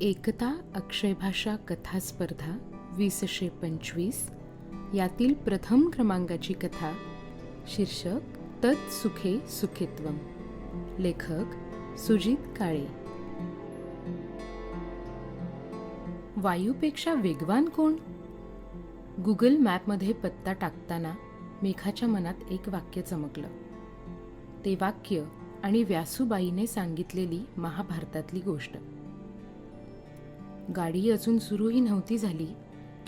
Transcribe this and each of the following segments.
एकता अक्षयभाषा कथा स्पर्धा वीसशे पंचवीस. यातील प्रथम क्रमांकाची कथा शीर्षक तत् सुखे सुखित्वम. लेखक सुजित काळे. वायूपेक्षा वेगवान कोण? गुगल मॅपमध्ये पत्ता टाकताना मेघाच्या मनात एक वाक्य चमकलं. ते वाक्य आणि व्यासूबाईने सांगितलेली महाभारतातली गोष्ट. गाडी अजून सुरूही नव्हती झाली.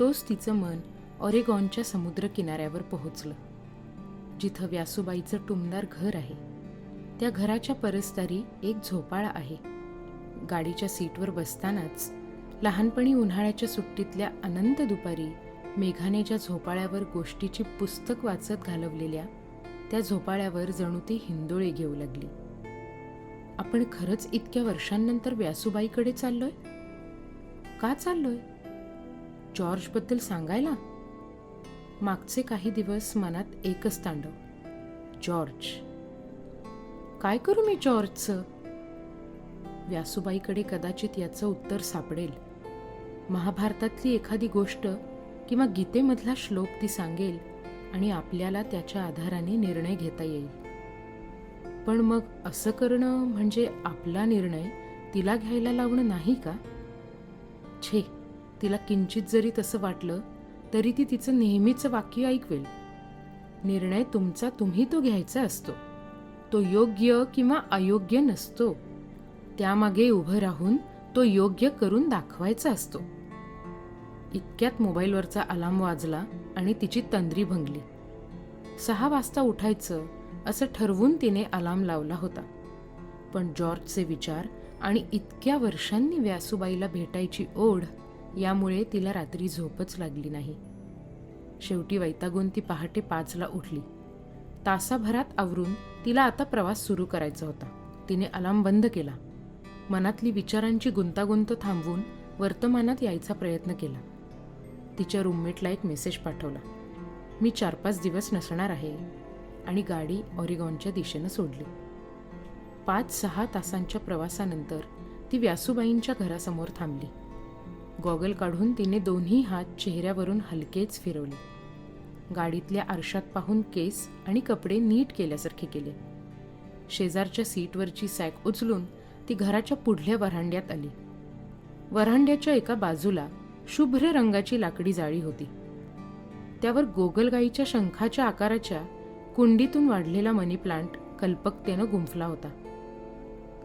तोच तिचं मन ऑरेगॉनच्या समुद्र किनाऱ्यावर पोहोचलं. जिथं व्यासूबाईचं टुमदार घर आहे. त्या घराच्या परस्तारी एक झोपाळा आहे. गाडीच्या सीटवर बसतानाच लहानपणी उन्हाळ्याच्या सुट्टीतल्या अनंत दुपारी मेघाने ज्या झोपाळ्यावर गोष्टीची पुस्तक वाचत घालवलेल्या त्या झोपाळ्यावर जणू ती हिंदोळे घेऊ लागली. आपण खरंच इतक्या वर्षांनंतर व्यासूबाईकडे चाललोय? का चाललोय? जॉर्जबद्दल सांगायला? मागचे काही दिवस मनात एकच तांडव. जॉर्ज. काय करू मी जॉर्जचं? व्यासूबाईकडे कदाचित याचं उत्तर सापडेल. महाभारतातली एखादी गोष्ट किंवा गीतेमधला श्लोक ती सांगेल आणि आपल्याला त्याच्या आधाराने निर्णय घेता येईल. पण मग असं करणं म्हणजे आपला निर्णय तिला घ्यायला लावणं नाही का? छे. तिला किंचित जरी तसं वाटलं तरी ती तिचं नेहमीचं वाक्य ऐकवेल. निर्णय तुमचा तुम्ही तो घ्यायचा असतो. तो योग्य किंवा अयोग्य नसतो. त्यामागे उभं राहून तो योग्य करून दाखवायचा असतो. इतक्यात मोबाईलवरचा अलार्म वाजला आणि तिची तंद्री भंगली. सहा वाजता उठायचं असं ठरवून तिने अलार्म लावला होता. पण जॉर्जचे विचार आणि इतक्या वर्षांनी व्यासूबाईला भेटायची ओढ यामुळे तिला रात्री झोपच लागली नाही. शेवटी वैतागून ती पहाटे पाचला उठली. तासाभरात आवरून तिला आता प्रवास सुरू करायचा होता. तिने अलार्म बंद केला. मनातली विचारांची गुंतागुंत थांबवून वर्तमानात यायचा प्रयत्न केला. तिच्या रूममेटला एक मेसेज पाठवला. मी चार पाच दिवस नसणार आहे. आणि गाडी ऑरिगॉनच्या दिशेनं सोडली. पाच सहा तासांच्या प्रवासानंतर ती व्यासूबाईंच्या घरासमोर थांबली. गॉगल काढून तिने दोन्ही हात चेहऱ्यावरून हलकेच फिरवले. गाडीतल्या आरशात पाहून केस आणि कपडे नीट केल्यासारखे केले. शेजारच्या सीटवरची सॅक उचलून ती घराच्या पुढल्या वरांड्यात आली. वरांड्याच्या एका बाजूला शुभ्र रंगाची लाकडी जाळी होती. त्यावर गोगलगाईच्या शंखाच्या आकाराच्या कुंडीतून वाढलेला मनी प्लांट कल्पकतेनं गुंफला होता.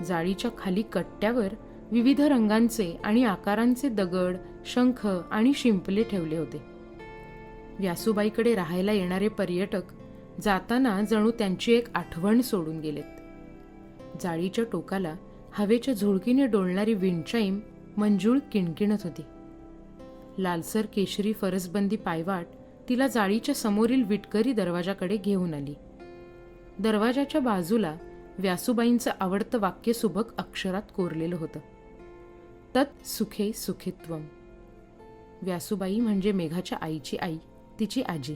जाळीच्या खाली कट्ट्यावर विविध रंगांचे आणि आकारांचे दगड शंख आणि शिंपले ठेवले होते. व्यासूबाईकडे राहायला येणारे पर्यटक जाताना जणू त्यांची एक आठवण सोडून गेलेत. जाळीच्या टोकाला हवेच्या झुळकीने डोलणारी विंडचाईम मंजूळ किणकिणत होती. लालसर केशरी फरसबंदी पायवाट तिला जाळीच्या समोरील विटकरी दरवाजाकडे घेऊन आली. दरवाजाच्या बाजूला व्यासूबाईंचं आवडतं वाक्य सुबक अक्षरात कोरलेलं होतं. तत् सुखे सुखित्वम. व्यासूबाई म्हणजे मेघाच्या आईची आई तिची आजी.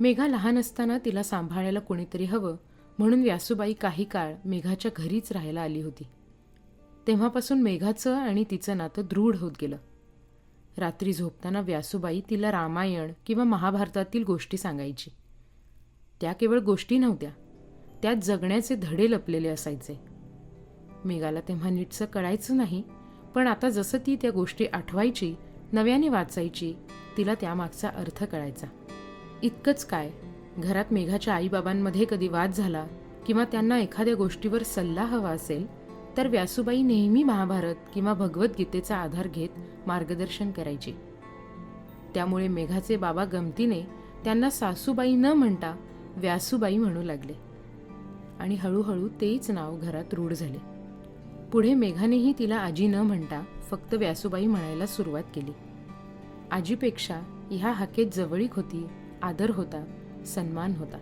मेघा लहान असताना तिला सांभाळायला कोणीतरी हवं म्हणून व्यासूबाई काही काळ मेघाच्या घरीच राहायला आली होती. तेव्हापासून मेघाचं आणि तिचं नातं दृढ होत गेलं. रात्री झोपताना व्यासूबाई तिला रामायण किंवा महाभारतातील गोष्टी सांगायची. त्या केवळ गोष्टी नव्हत्या त्यात जगण्याचे धडे लपलेले असायचे. मेघाला तेव्हा नीटसं कळायचं नाही पण आता जसं ती त्या गोष्टी आठवायची नव्याने वाचायची तिला त्यामागचा अर्थ कळायचा. इतकंच काय घरात मेघाच्या आईबाबांमध्ये कधी वाद झाला किंवा त्यांना एखाद्या गोष्टीवर सल्ला हवा असेल तर व्यासूबाई नेहमी महाभारत किंवा भगवद्गीतेचा आधार घेत मार्गदर्शन करायची. त्यामुळे मेघाचे बाबा गमतीने त्यांना सासूबाई न म्हणता व्यासूबाई म्हणू लागले. आणि हळूहळू तेच नाव घरात रूढ झाले. पुढे मेघानेही तिला आजी न म्हणता फक्त व्यासूबाई म्हणायला सुरुवात केली. आजीपेक्षा ह्या हाकेत जवळीक होती आदर होता सन्मान होता.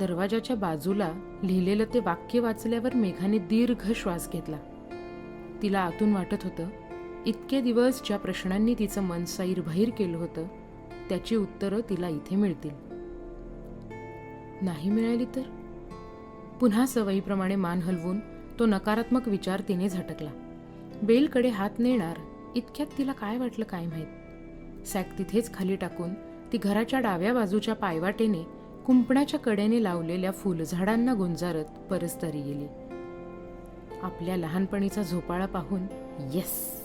दरवाजाच्या बाजूला लिहिलेलं ते वाक्य वाचल्यावर मेघाने दीर्घ श्वास घेतला. तिला आतून वाटत होतं इतके दिवस ज्या प्रश्नांनी तिचं मन सैरभैर केलं होतं त्याची उत्तरं तिला इथे मिळतील. नाही मिळाली तर? पुन्हा सवयीप्रमाणे मान हलवून तो नकारात्मक विचार तिने झटकला. बेलकडे हात नेणार इतक्यात तिला काय वाटलं काय माहीत? सॅक तिथेच खाली टाकून ती घराच्या डाव्या बाजूच्या पायवाटेने कुंपणाच्या कडेने लावलेल्या फुलझाडांना गुंजारत परस्तारी गेली. आपल्या लहानपणीचा झोपाळा पाहून येस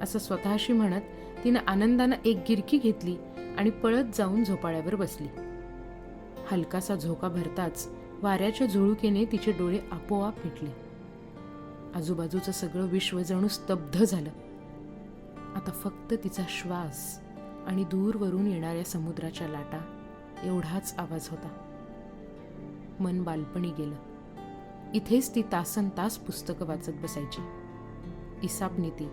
असं स्वतःशी म्हणत तिनं आनंदानं एक गिरकी घेतली आणि पळत जाऊन झोपाळ्यावर बसली. हलकासा झोका भरताच वाऱ्याच्या झुळुकेने तिचे डोळे आपोआप मिटले. आजूबाजूचं सगळं विश्व जणू स्तब्ध झालं. आता फक्त तिचा श्वास आणि दूरवरून येणाऱ्या समुद्राच्या लाटा एवढाच आवाज होता. मन बालपणी गेलं. इथेच ती तासन तास पुस्तकं वाचत बसायची. इसाप नीती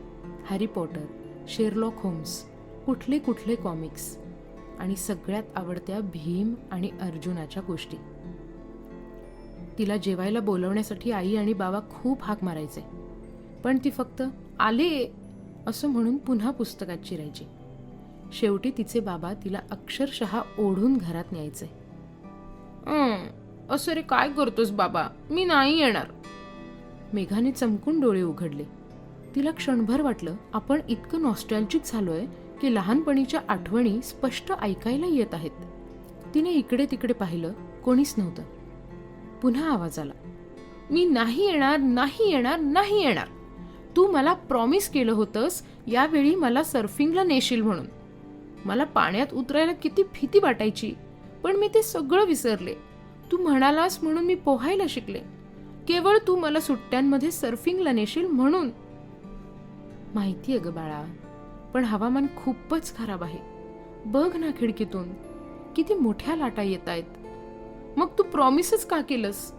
हॅरी पॉटर शेरलॉक होम्स कुठले कुठले कॉमिक्स आणि सगळ्यात आवडत्या भीम आणि अर्जुनाच्या गोष्टी. तिला जेवायला बोलवण्यासाठी आई आणि बाबा खूप हाक मारायचे. पण ती फक्त आले असं म्हणून पुन्हा पुस्तकात चिरायची. शेवटी तिचे बाबा तिला अक्षरशः ओढून घरात न्यायचे. असं रे काय करतोस बाबा? मी नाही येणार. मेघाने चमकून डोळे उघडले. तिला क्षणभर वाटलं आपण इतकं नॉस्टॅल्जिक झालोय की लहानपणीच्या आठवणी स्पष्ट ऐकायला येत आहेत. तिने इकडे तिकडे पाहिलं कोणीच नव्हतं. पुन्हा आवाज आला. मी नाही येणार नाही येणार नाही येणार. तू मला प्रॉमिस केलं होतंस यावेळी मला सर्फिंगला नेशील म्हणून. मला पाण्यात उतरायला किती भीती वाटायची पण मी ते सगळं विसरले. तू म्हणालास म्हणून मी पोहायला शिकले. केवळ तू मला सुट्ट्यांमध्ये सर्फिंगला नेशील म्हणून. माहितीये ग बाळा पण हवामान खूपच खराब आहे. बघ ना खिडकीतून. किती मोठ्या लाटा येत आहेत मग तू प्रॉमिसच का केलंस?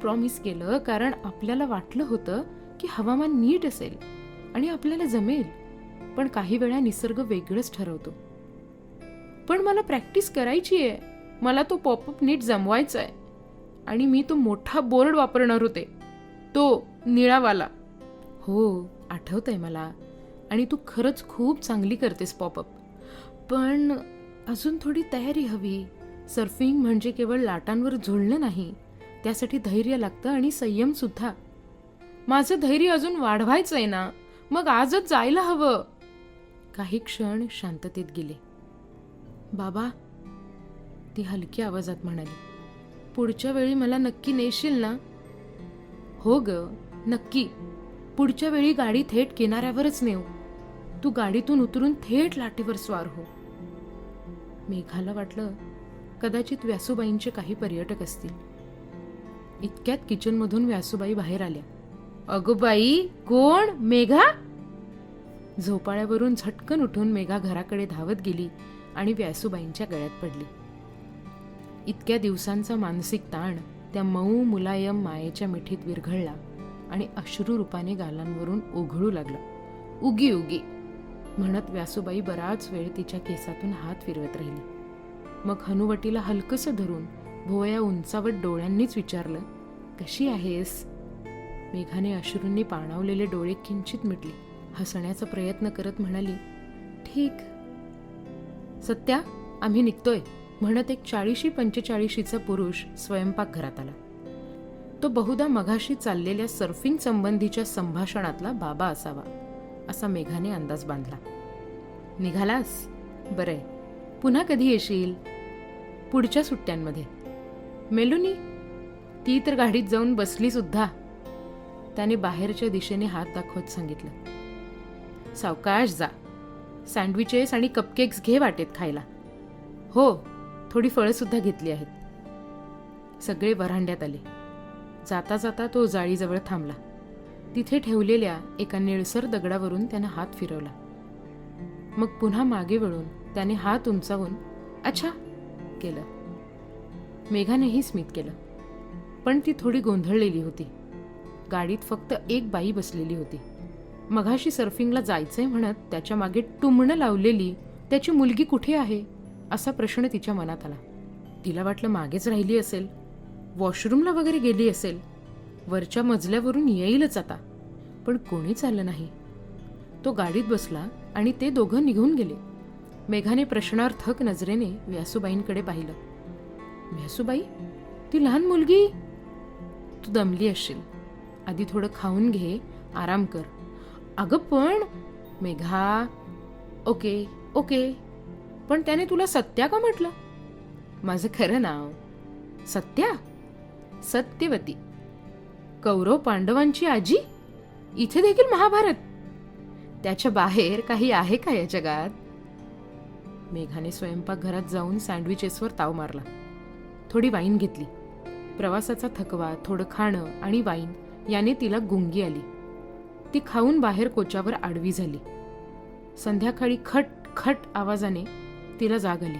प्रॉमिस केलं कारण आपल्याला वाटलं होतं की हवामान नीट असेल आणि आपल्याला जमेल पण काही वेळा निसर्ग वेगळंच ठरवतो. पण मला प्रॅक्टिस करायची आहे. मला तो पॉपअप नीट जमवायचा आहे. आणि मी तो मोठा बोर्ड वापरणार होते. तो निळावाला. हो आठवतंय मला. आणि तू खरंच खूप चांगली करतेस पॉपअप पण अजून थोडी तयारी हवी. सर्फिंग म्हणजे केवळ लाटांवर झुलणं नाही त्यासाठी धैर्य लागतं आणि संयम सुद्धा. माझं धैर्य अजून वाढवायचं आहे ना मग आजच जायला हवं. काही क्षण शांततेत गेले. बाबा ती हलक्या आवाजात म्हणाली पुढच्या वेळी मला नक्की नेशील ना? हो ग नक्की. पुढच्या वेळी गाडी थेट किनाऱ्यावरच नेऊ. तू गाडीतून उतरून थेट लाटेवर स्वार हो. मेघाला वाटलं कदाचित व्यासूबाईंचे काही पर्यटक असतील. इतक्यात किचनमधून व्यासूबाई बाहेर आल्या. अगो बाई कोण? मेघा? झोपाळ्यावरून झटकन उठून मेघा घराकडे धावत गेली आणि व्यासूबाईंच्या गळ्यात पडली. इतक्या दिवसांचा मानसिक ताण त्या मऊ मुलायम मायेच्या मिठीत विरघळला आणि अश्रू रूपाने गालांवरून ओघळू लागला. उगी उगी म्हणत व्यासूबाई बराच वेळ तिच्या केसातून हात फिरवत राहिली. मग हनुवटीला हलकसं धरून भोवया उंचावत डोळ्यांनीच विचारलं कशी आहेस? मेघाने अश्रूंनी पाणावलेले डोळे किंचित मिटले. हसण्याचा प्रयत्न करत म्हणाली ठीक. सत्या आम्ही निघतोय म्हणत एक चाळीशी पंचेचाळीशीचा पुरुष स्वयंपाकघरात आला. तो बहुधा मघाशी चाललेल्या सर्फिंग संबंधीच्या संभाषणातला बाबा असावा असा मेघाने अंदाज बांधला. निघालास? बरंय पुन्हा कधी येशील? पुढच्या सुट्ट्यांमध्ये. मेलुनी ती तर गाडीत जाऊन बसली सुद्धा. त्याने बाहेरच्या दिशेने हात दाखवत सांगितलं. सावकाश जा. सँडविचेस आणि कपकेक्स घे वाटेत खायला. हो थोडी फळंसुद्धा घेतली आहेत. सगळे वरांड्यात आले. जाता जाता तो जाळीजवळ थांबला. तिथे ठेवलेल्या एका निळसर दगडावरून त्यानं हात फिरवला. मग पुन्हा मागे वळून त्याने हात उंचावून अच्छा केलं. मेघानेही स्मित केलं. पण ती थोडी गोंधळलेली होती. गाडीत फक्त एक बाई बसलेली होती. मघाशी सर्फिंगला जायचंय म्हणत त्याच्यामागे टुमणं लावलेली त्याची मुलगी कुठे आहे? असा प्रश्न तिच्या मनात आला. तिला वाटलं मागेच राहिली असेल. वॉशरूमला वगैरे गेली असेल. वरच्या मजल्यावरून येईलच आता. पण कोणीच आलं नाही. तो गाडीत बसला आणि ते दोघं निघून गेले. मेघाने प्रश्नार्थक नजरेने व्यासूबाईंकडे पाहिलं. व्यासूबाई ती लहान मुलगी? तू दमली असशील. आधी थोडं खाऊन घे आराम कर. अगं पण मेघा ओके ओके. पण त्याने तुला सत्या का म्हटलं? माझं खरं नाव. सत्या? सत्यवती. कौरव पांडवांची आजी? इथे देखील महाभारत. त्याच्या बाहेर काही आहे का या जगात? मेघाने स्वयंपाकघरात जाऊन सँडविचेसवर ताव मारला. थोडी वाईन घेतली. प्रवासाचा थकवा थोडं खाणं आणि वाईन याने तिला गुंगी आली. ती खाऊन बाहेर कोच्यावर आडवी झाली. संध्याकाळी खट खट आवाजाने तिला जाग आली.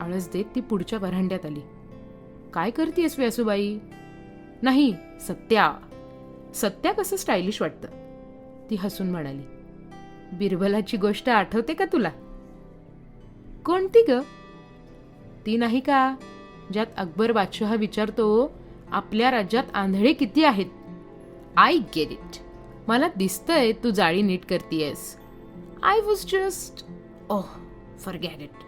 आळस देत ती पुढच्या वरांड्यात आली. काय करतेस व्यासूबाई? नाही सत्या. सत्या कसं स्टायलिश वाटतं? ती हसून म्हणाली. बिरबलाची गोष्ट आठवते का तुला? कोणती ग? ती नाही का? ज्यात अकबर बादशहा विचारतो आपल्या राज्यात आंधळे किती आहेत? आय गेट इट मला दिसतंय तू जाळी नीट करतीयस. I was just oh forget it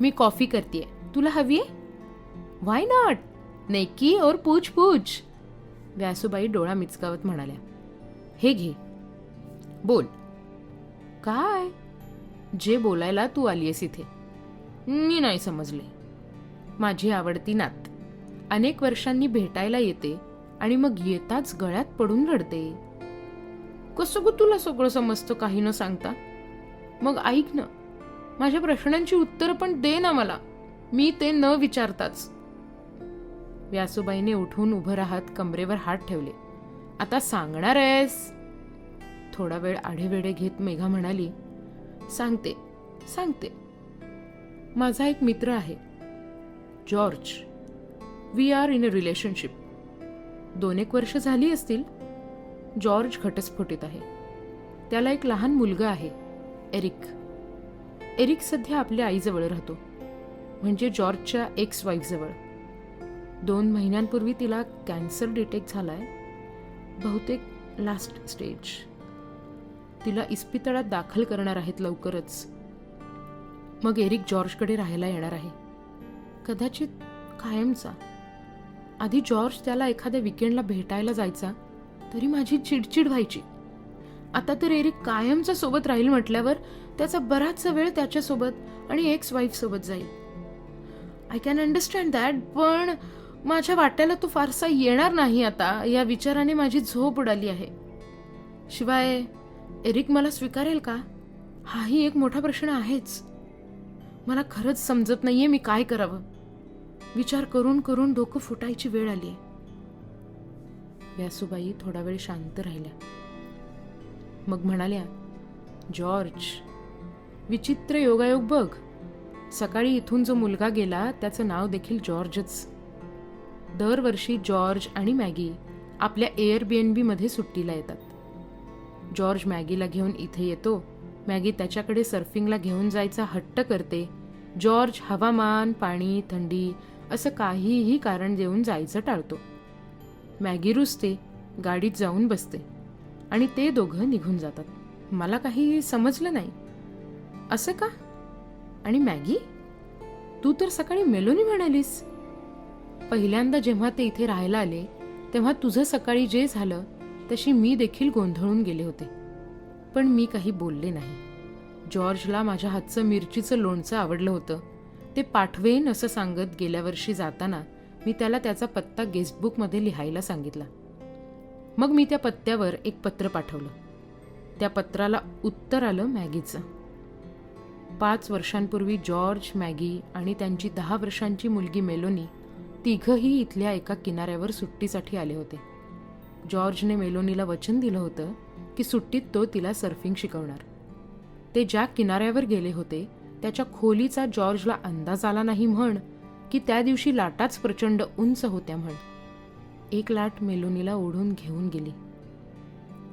me coffee करते तुला हवी आहे? वाय नॉट नेकी और पूछ पूछ व्यासूबाई डोळा मिचकावत म्हणाल्या. हे घे. बोल. काय? जे बोलायला तू आलीयस इथे. मी नाही समजले. माझी आवडती नात. अनेक वर्षांनी भेटायला येते आणि मग येताच गळ्यात पडून रडते. कसं गं तुला सगळं समजतं काही न सांगता? मग ऐक ना. माझ्या प्रश्नांची उत्तरं पण दे ना मला. मी ते न विचारताच. व्यासूबाईने उठून उभं राहत कमरेवर हात ठेवले. आता सांगणार आहेस. थोडा वेळ आढेवेढे घेत मेघा म्हणाली सांगते सांगते. माझा एक मित्र आहे. George we are in a relationship. दोन एक वर्ष झाली असतील जॉर्ज घटस्फोटीत आहे. त्याला एक लहान मुलगा आहे एरिक. एरिक सध्या आपल्या आईजवळ राहतो म्हणजे जॉर्जच्या एक्स वाईफजवळ दोन महिन्यांपूर्वी तिला कॅन्सर डिटेक्ट झाला आहे बहुतेक लास्ट स्टेज तिला इस्पितळात दाखल करणार आहेत लवकरच. मग एरिक जॉर्जकडे राहायला येणार आहे. कदाचित कायमचा. आधी जॉर्ज त्याला एखाद्या विकेंडला भेटायला जायचा तरी माझी चिडचिड व्हायची. आता तर एरिक कायमचा सोबत राहील म्हटल्यावर त्याचा बराचसा वेळ त्याच्यासोबत आणि एक्स वाईफसोबत जाईल. आय कॅन अंडरस्टँड दॅट पण माझ्या वाट्याला तो फारसा येणार नाही आता या विचाराने माझी झोप उडाली आहे. शिवाय एरिक मला स्वीकारेल का? हाही एक मोठा प्रश्न आहेच. मला खरंच समजत नाहीये मी काय करावं. विचार करून करून डोकं फुटायची वेळ आली व्यासूबाई थोडा वेळ शांत राहिल्या. मग म्हणाल्या जॉर्ज विचित्र योगायोग बघ. सकाळी इथून जो मुलगा गेला त्याचं नाव देखील जॉर्जच. दरवर्षी जॉर्ज आणि मॅगी आपल्या एअरबीएनबीमध्ये सुट्टीला येतात. जॉर्ज मॅगीला घेऊन इथे येतो. मॅगी त्याच्याकडे सर्फिंगला घेऊन जायचा हट्ट करते. जॉर्ज हवामान पाणी थंडी असं काहीही कारण देऊन जायचं टाळतो. मॅगी रुजते गाडीत जाऊन बसते आणि ते दोघं निघून जातात. मला काही समजलं नाही. असं का? आणि मॅगी? तू तर सकाळी मेलोनी म्हणालीस. पहिल्यांदा जेव्हा ते इथे राहायला आले तेव्हा तुझं सकाळी जे झालं तशी मी देखील गोंधळून गेले होते. पण मी काही बोलले नाही. जॉर्जला माझ्या हातचं मिरचीचं लोणचं आवडलं होतं. ते पाठवेन असं सांगत गेल्या वर्षी जाताना मी त्याला त्याचा पत्ता गेस्टबुकमध्ये लिहायला सांगितला. मग मी त्या पत्त्यावर एक पत्र पाठवलं. त्या पत्राला उत्तर आलं मॅगीचं. पाच वर्षांपूर्वी जॉर्ज मॅगी आणि त्यांची दहा वर्षांची मुलगी मेलोनी तिघंही इथल्या एका किनाऱ्यावर सुट्टीसाठी आले होते. जॉर्जने मेलोनीला वचन दिलं होतं की सुट्टीत तो तिला सर्फिंग शिकवणार. ते ज्या किनाऱ्यावर गेले होते त्याच्या खोलीचा जॉर्जला अंदाज आला नाही म्हण की त्या दिवशी लाटाच प्रचंड उंच होत्या म्हण. एक लाट मेलोनीला ओढून घेऊन गेली.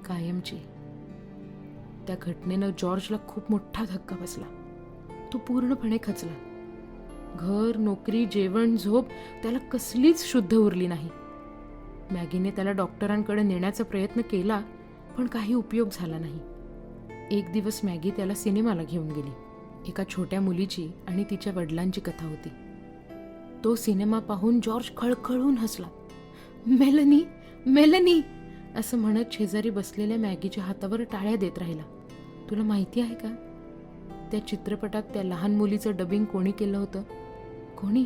कायमची. त्या घटनेनं जॉर्जला खूप मोठा धक्का बसला. तो पूर्णपणे खचला. घर नोकरी जेवण झोप त्याला कसलीच शुद्ध उरली नाही. मॅगीने त्याला डॉक्टरांकडे नेण्याचा प्रयत्न केला पण काही उपयोग झाला नाही. एक दिवस मॅगी त्याला सिनेमाला घेऊन गेली. एका छोट्या मुलीची आणि तिच्या वडिलांची कथा होती. तो सिनेमा पाहून जॉर्ज खळखळून हसला. मेलनी मेलनी असं म्हणत शेजारी बसलेल्या मॅगीच्या हातावर टाळ्या देत राहिला. तुला माहिती आहे का? त्या चित्रपटात त्या लहान मुलीचं डबिंग कोणी केलं होतं? कोणी?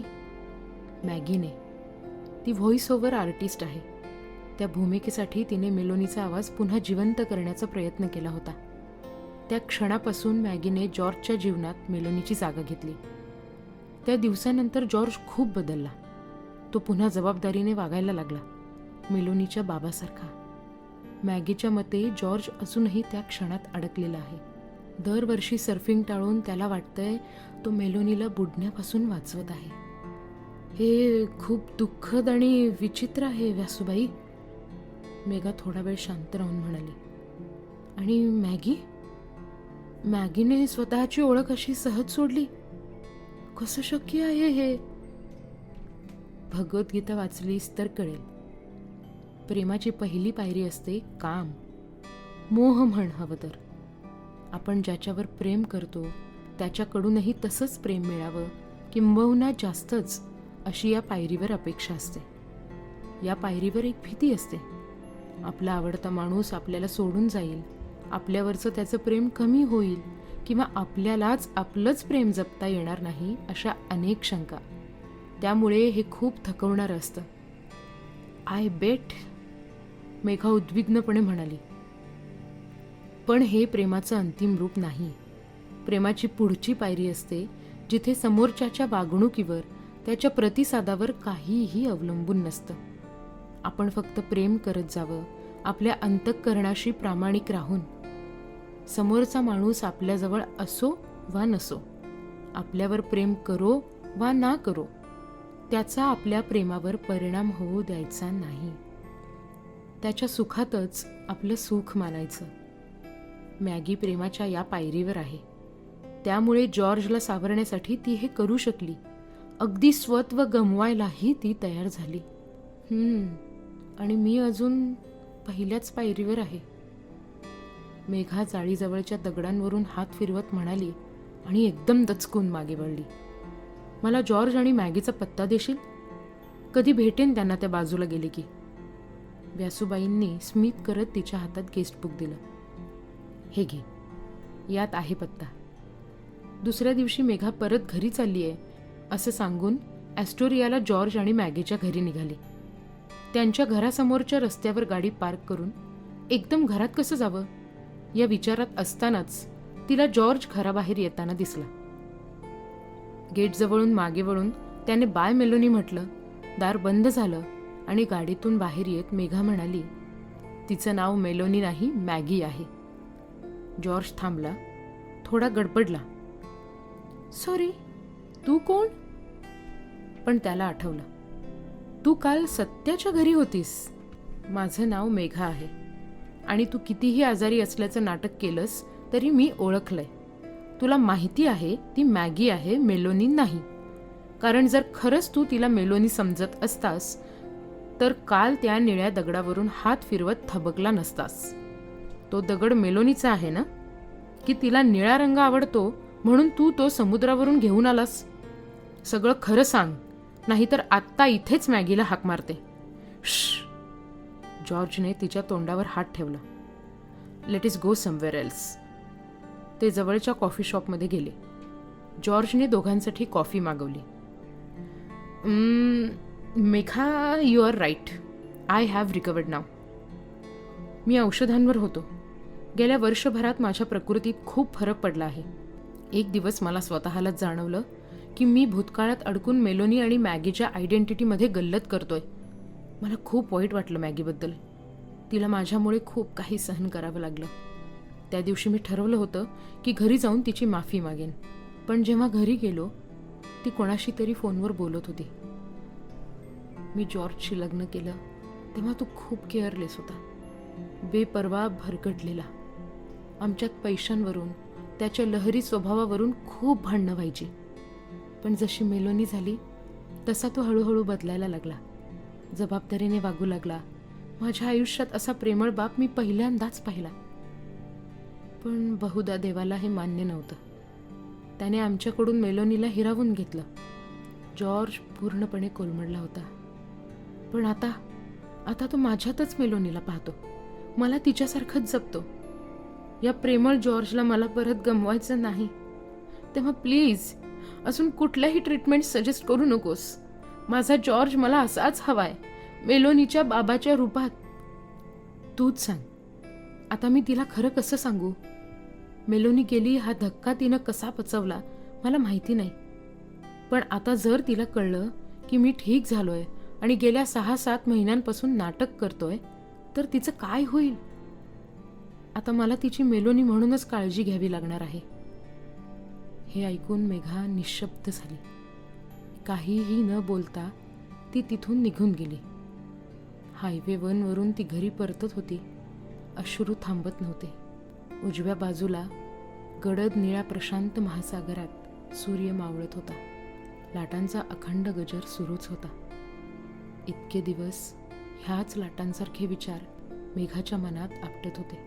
मॅगीने. ती व्हॉइस ओव्हर आर्टिस्ट आहे. त्या भूमिकेसाठी तिने मेलोनीचा आवाज पुन्हा जिवंत करण्याचा प्रयत्न केला होता. त्या क्षणापासून मॅगीने जॉर्जच्या जीवनात मेलोनीची जागा घेतली. त्या दिवसानंतर जॉर्ज खूप बदलला. तो पुन्हा जबाबदारीने वागायला लागला मेलोनीच्या बाबासारखा. मॅगीच्या मते जॉर्ज अजूनही त्या क्षणात अडकलेला आहे. दरवर्षी सर्फिंग टाळून त्याला वाटतंय तो मेलोनीला बुडण्यापासून वाचवत आहे. हे खूप दुःखद आणि विचित्र आहे व्यासूबाई मेघा थोडा वेळ शांत राहून म्हणाली. आणि मॅगी? मॅगीने स्वतःची ओळख अशी सहज सोडली. कसं शक्य आहे हे? भगवद्गीता वाचलीस तर कळेल. प्रेमाची पहिली पायरी असते काम. मोह म्हण हवं तर. आपण ज्याच्यावर प्रेम करतो त्याच्याकडूनही तसंच प्रेम मिळावं किंबहुना जास्तच अशी या पायरीवर अपेक्षा असते. या पायरीवर एक भीती असते. आपला आवडता माणूस आपल्याला सोडून जाईल. आपल्यावरचं त्याचं प्रेम कमी होईल किंवा आपल्यालाच आपलंच प्रेम जपता येणार नाही अशा अनेक शंका. त्यामुळे हे खूप थकवणारं असतं. आय बेट मेघा उद्विग्नपणे म्हणाली. पण हे प्रेमाचं अंतिम रूप नाही. प्रेमाची पुढची पायरी असते जिथे समोरच्याच्या वागणुकीवर त्याच्या प्रतिसादावर काहीही अवलंबून नसतं. आपण फक्त प्रेम करत जावं आपल्या अंतःकरणाशी प्रामाणिक राहून. समोरचा माणूस आपल्याजवळ असो वा नसो आपल्यावर प्रेम करो वा ना करो त्याचा आपल्या प्रेमावर परिणाम होऊ द्यायचा नाही. त्याच्या सुखातच आपलं सुख मानायचं. मॅगी प्रेमाच्या या पायरीवर आहे. त्यामुळे जॉर्जला सावरण्यासाठी ती हे करू शकली. अगदी स्वत्व गमवायलाही ती तयार झाली. आणि मी अजून पहिल्याच पायरीवर आहे. मेघा जाळीजवळच्या दगडांवरून हात फिरवत म्हणाली आणि एकदम दचकून मागे वळली. मला जॉर्ज आणि मॅगीचा पत्ता देशील? कधी भेटेन त्यांना त्या बाजूला गेले की? व्यासूबाईंनी स्मित करत तिच्या हातात गेस्टबुक दिलं. हे घे. यात आहे पत्ता. दुसऱ्या दिवशी मेघा परत घरी चालली आहे असं सांगून ॲस्टोरियाला जॉर्ज आणि मॅगीच्या घरी निघाली. त्यांच्या घरासमोरच्या रस्त्यावर गाडी पार्क करून एकदम घरात कसं जावं? या विचारात असतानाच तिला जॉर्ज घराबाहेर येताना दिसला. गेटजवळून मागे वळून त्याने बाय मेलोनी म्हटलं दार बंद झालं आणि गाडीतून बाहेर येत मेघा म्हणाली तिचं नाव मेलोनी नाही मॅगी आहे. जॉर्ज थांबला थोडा गडबडला. सॉरी तू कोण? पण त्याला आठवलं तू काल सत्याच्या घरी होतीस. माझं नाव मेघा आहे. आणि तू कितीही आजारी असल्याचं नाटक केलंस तरी मी ओळखलंय. तुला माहिती आहे ती मॅगी आहे मेलोनी नाही. कारण जर खरंच तू तिला मेलोनी समजत असतास तर काल त्या निळ्या दगडावरून हात फिरवत थबकला नसतास. तो दगड मेलोनीचा आहे ना? की तिला निळा रंग आवडतो म्हणून तू तो समुद्रावरून घेऊन आलास? सगळं खरं सांग नाहीतर आत्ता इथेच मॅगीला हाक मारते. श्श जॉर्जने तिच्या तोंडावर हात ठेवला. Let's go somewhere else ते जवळच्या कॉफी शॉपमध्ये गेले. जॉर्जने दोघांसाठी कॉफी मागवली. Megha you are right I have recovered now मी औषधांवर होतो. गेल्या वर्षभरात माझ्या प्रकृतीत खूप फरक पडला आहे. एक दिवस मला स्वतःलाच जाणवलं की मी भूतकाळात अडकून मेलोनी आणि मॅगीच्या आयडेंटिटीमध्ये गल्लत करतोय. मला खूप वाईट वाटलं मॅगीबद्दल. तिला माझ्यामुळे खूप काही सहन करावं लागलं. त्या दिवशी मी ठरवलं होतं की घरी जाऊन तिची माफी मागेन. पण जेव्हा घरी गेलो ती कोणाशी तरी फोनवर बोलत होती. मी जॉर्जशी लग्न केलं तेव्हा तो खूप केअरलेस होता. बेपरवा भरकटलेला. आमच्यात पैशांवरून त्याच्या लहरी स्वभावावरून खूप भांडणं व्हायची. पण जशी मेलोनी झाली तसा तो हळूहळू बदलायला लागला. जबाबदारीने वागू लागला. माझ्या आयुष्यात असा प्रेमळ बाप मी पहिल्यांदाच पाहिला. पण बहुदा देवाला हे मान्य नव्हतं. त्याने आमच्याकडून मेलोनीला हिरावून घेतलं. जॉर्ज पूर्णपणे कोलमडला होता. पण आता आता तो माझ्यातच मेलोनीला पाहतो. मला तिच्यासारखंच जपतो. या प्रेमळ जॉर्जला मला परत गमवायचं नाही. तेव्हा प्लीज अजून कुठल्याही ट्रीटमेंट सजेस्ट करू नकोस. माझा जॉर्ज मला असाच हवाय. मेलोनीच्या बाबाच्या रूपात. तूच सांग. आता मी तिला खरं कसं सांगू? मेलोनी गेली हा धक्का तिनं कसा पचवला मला माहिती नाही. पण आता जर तिला कळलं की मी ठीक झालोय आणि गेल्या सहा सात महिन्यांपासून नाटक करतोय तर तिचं काय होईल? आता मला तिची मेलोनी म्हणूनच काळजी घ्यावी लागणार आहे. हे ऐकून मेघा निशब्द झाली. काहीही न बोलता ती तिथून निघून गेली. हायवे वनवरून ती घरी परतत होती. अश्रू थांबत नव्हते. उजव्या बाजूला गडद निळ्या प्रशांत महासागरात सूर्य मावळत होता. लाटांचा अखंड गजर सुरूच होता. इतके दिवस ह्याच लाटांसारखे विचार मेघाच्या मनात आपटत होते.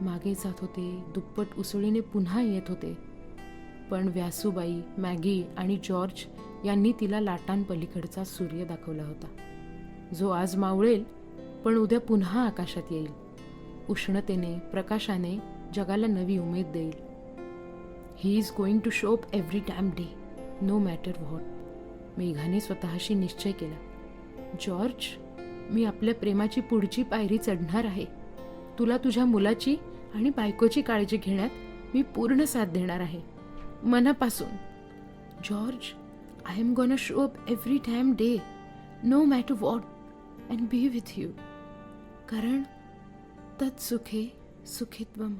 मागे जात होते दुप्पट उसळीने पुन्हा येत होते. पण व्यासूबाई मॅगी आणि जॉर्ज यांनी तिला लाटांपलीकडचा सूर्य दाखवला होता. जो आज मावळेल पण उद्या पुन्हा आकाशात येईल. उष्णतेने प्रकाशाने जगाला नवी उमेद देईल. He is going to shop every time day no matter what मेघाने स्वतःशी निश्चय केला. जॉर्ज मी आपल्या प्रेमाची पुढची पायरी चढणार आहे. तुला तुझ्या मुलाची आणि बायकोची काळजी घेण्यात मी पूर्ण साथ देणार आहे. मनापासून. George I am gonna show up every damn day, no matter what, and be with you. Karan, tat sukhe sukhitvam.